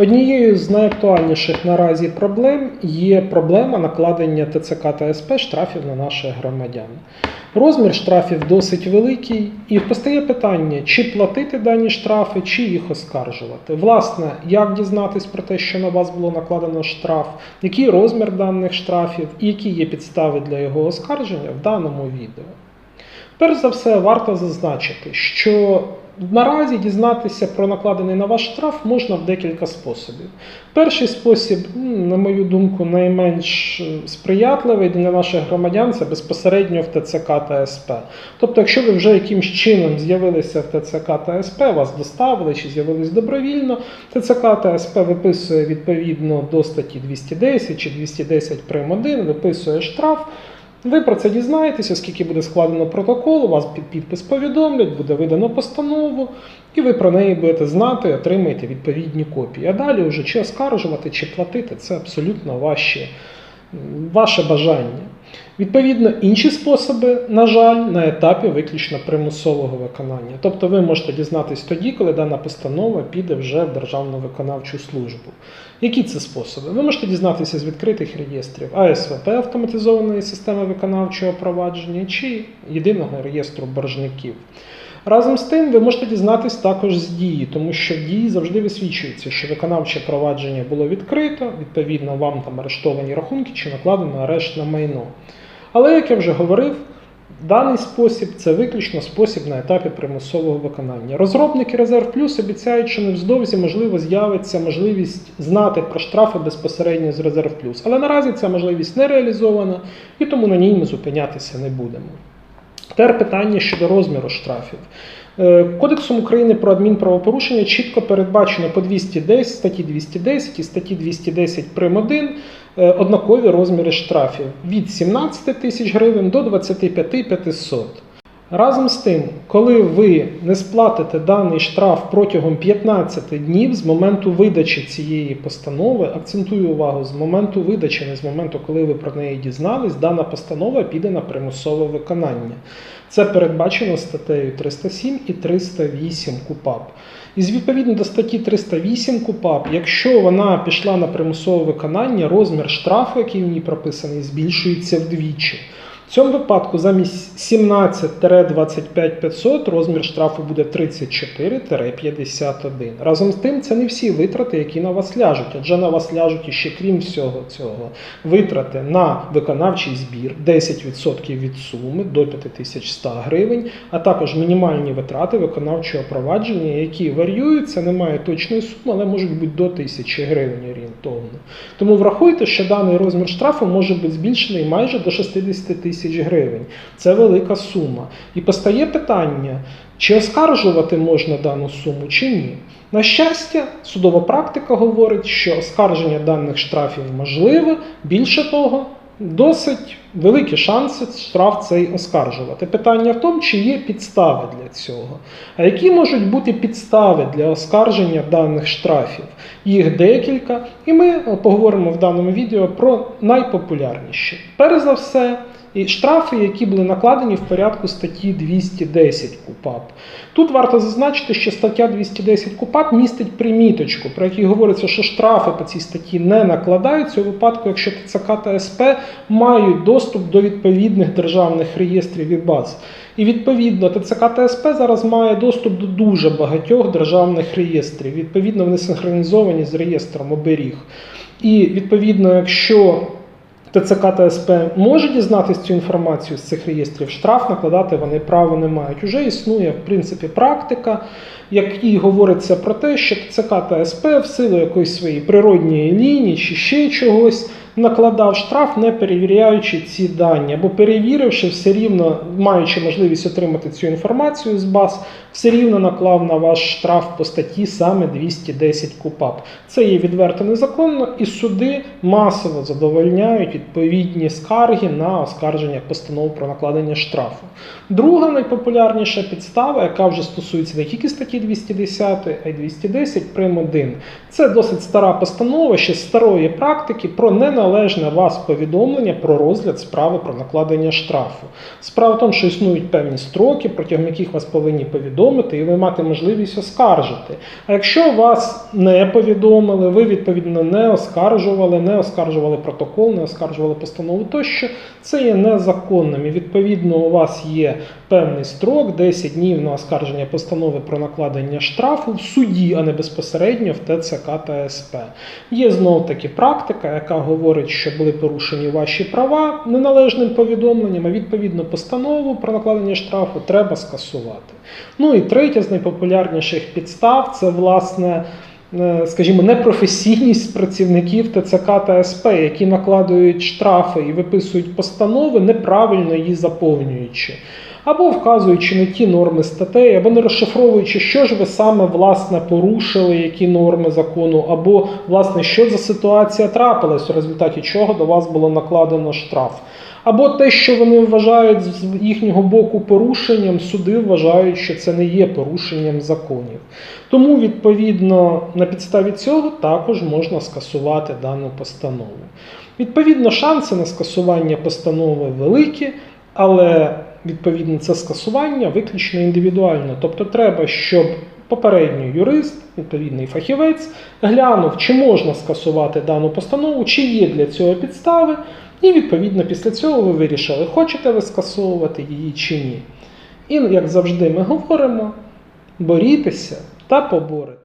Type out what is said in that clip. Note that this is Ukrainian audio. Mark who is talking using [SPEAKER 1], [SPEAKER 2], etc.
[SPEAKER 1] Однією з найактуальніших наразі проблем є проблема накладення ТЦК та СП штрафів на наших громадян. Розмір штрафів досить великий, і постає питання, чи платити дані штрафи, чи їх оскаржувати. Власне, як дізнатись про те, що на вас було накладено штраф, який розмір даних штрафів і які є підстави для його оскарження в даному відео. Перш за все, варто зазначити, що наразі дізнатися про накладений на вас штраф можна в декілька способів. Перший спосіб, на мою думку, найменш е, сприятливий для наших громадян це безпосередньо в ТЦК та СП. Тобто, якщо ви вже якимсь чином з'явилися в ТЦК та СП, вас доставили чи з'явились добровільно, ТЦК та СП виписує відповідно до статті 210 чи 210 прим. 1, виписує штраф. Ви про це дізнаєтеся, оскільки буде складено протокол, у вас під підпис повідомлять, буде видано постанову, і ви про неї будете знати, отримаєте відповідні копії. А далі вже чи оскаржувати, чи платити це абсолютно ваші, ваше бажання. Відповідно, інші способи, на жаль, на етапі виключно примусового виконання. Тобто ви можете дізнатись тоді, коли дана постанова піде вже в Державну виконавчу службу. Які це способи? Ви можете дізнатися з відкритих реєстрів АСВП автоматизованої системи виконавчого провадження чи єдиного реєстру боржників. Разом з тим, ви можете дізнатись також з дії, тому що в дії завжди висвічується, що виконавче провадження було відкрито, відповідно, вам там арештовані рахунки чи накладено арешт на майно. Але, як я вже говорив, даний спосіб це виключно спосіб на етапі примусового виконання. Розробники Резерв Плюс обіцяють, що невздовзі можливо з'явиться можливість знати про штрафи безпосередньо з Резерв Плюс. Але наразі ця можливість не реалізована, і тому на ній ми зупинятися не будемо. Тепер питання щодо розміру штрафів. Е, Кодексом України про адмінправопорушення чітко передбачено по 210, статті 210 і статті 210 прим. 1 е, однакові розміри штрафів від 17 тисяч гривень до 25 500. Разом з тим, коли ви не сплатите даний штраф протягом 15 днів з моменту видачі цієї постанови, акцентую увагу, з моменту видачі, не з моменту, коли ви про неї дізнались, дана постанова піде на примусове виконання. Це передбачено статтею 307 і 308 КУПАП. І відповідно до статті 308 КУПАП, якщо вона пішла на примусове виконання, розмір штрафу, який в ній прописаний, збільшується вдвічі. В цьому випадку замість 17-25 500 розмір штрафу буде 34-51. Разом з тим, це не всі витрати, які на вас ляжуть, адже на вас ляжуть іще крім всього цього витрати на виконавчий збір 10% від суми до 5100 гривень, а також мінімальні витрати виконавчого провадження, які варіюються, немає точної суми, але можуть бути до 1000 гривень орієнтовно. Тому врахуйте, що даний розмір штрафу може бути збільшений майже до 60 тисяч гривень. Це велика сума. І постає питання, чи оскаржувати можна дану суму, чи ні. На щастя, судова практика говорить, що оскарження даних штрафів можливе. Більше того, досить великі шанси штраф цей оскаржувати. Питання в тому, чи є підстави для цього. А які можуть бути підстави для оскарження даних штрафів? Їх декілька, і ми поговоримо в даному відео про найпопулярніші. Перш за все, і штрафи, які були накладені в порядку статті 210 КУПАП. Тут варто зазначити, що стаття 210 КУПАП містить приміточку, про якій говориться, що штрафи по цій статті не накладаються у випадку, якщо ТЦК та СП мають доступ до відповідних державних реєстрів і баз. І відповідно ТЦК та СП зараз має доступ до дуже багатьох державних реєстрів. Відповідно, вони синхронізовані з реєстром оберіг. І відповідно, якщо ТЦК та СП може дізнатися цю інформацію з цих реєстрів, штраф накладати вони право не мають. Уже існує в принципі практика, якій говориться про те, що ТЦК та СП в силу якоїсь своєї природньої лінії чи ще чогось накладав штраф, не перевіряючи ці дані, або перевіривши, все рівно, маючи можливість отримати цю інформацію з баз, все рівно наклав на ваш штраф по статті саме 210 КУПАП. Це є відверто незаконно, і суди масово задовольняють відповідні скарги на оскарження постанов про накладення штрафу. Друга найпопулярніша підстава, яка вже стосується не тільки статті 210, а й 210 прим. 1. Це досить стара постанова ще старої практики про ненакладення неналежне вас повідомлення про розгляд справи про накладення штрафу. Справа в тому, що існують певні строки, протягом яких вас повинні повідомити, і ви маєте можливість оскаржити. А якщо вас не повідомили, ви відповідно не оскаржували, не оскаржували протокол, не оскаржували постанову тощо, це є незаконним. І відповідно у вас є певний строк 10 днів на оскарження постанови про накладення штрафу в суді, а не безпосередньо в ТЦК та СП. Є знов таки практика, яка говорить, що були порушені ваші права неналежним повідомленням, а відповідно постанову про накладення штрафу треба скасувати. Ну і третя з найпопулярніших підстав це власне. е, Скажімо, непрофесійність працівників ТЦК та СП, які накладують штрафи і виписують постанови, неправильно її заповнюючи, або вказуючи не ті норми статей, або не розшифровуючи, що ж ви саме власне порушили, які норми закону, або власне що за ситуація трапилась, у результаті чого до вас було накладено штраф. Або те, що вони вважають з їхнього боку порушенням, суди вважають, що це не є порушенням законів. Тому, відповідно, на підставі цього також можна скасувати дану постанову. Відповідно, шанси на скасування постанови великі, але відповідно це скасування виключно індивідуально. Тобто, треба, щоб попередньо юрист, відповідний фахівець, глянув, чи можна скасувати дану постанову, чи є для цього підстави. І відповідно після цього ви вирішили, хочете ви скасовувати її чи ні. І як завжди ми говоримо, борітеся та поборете.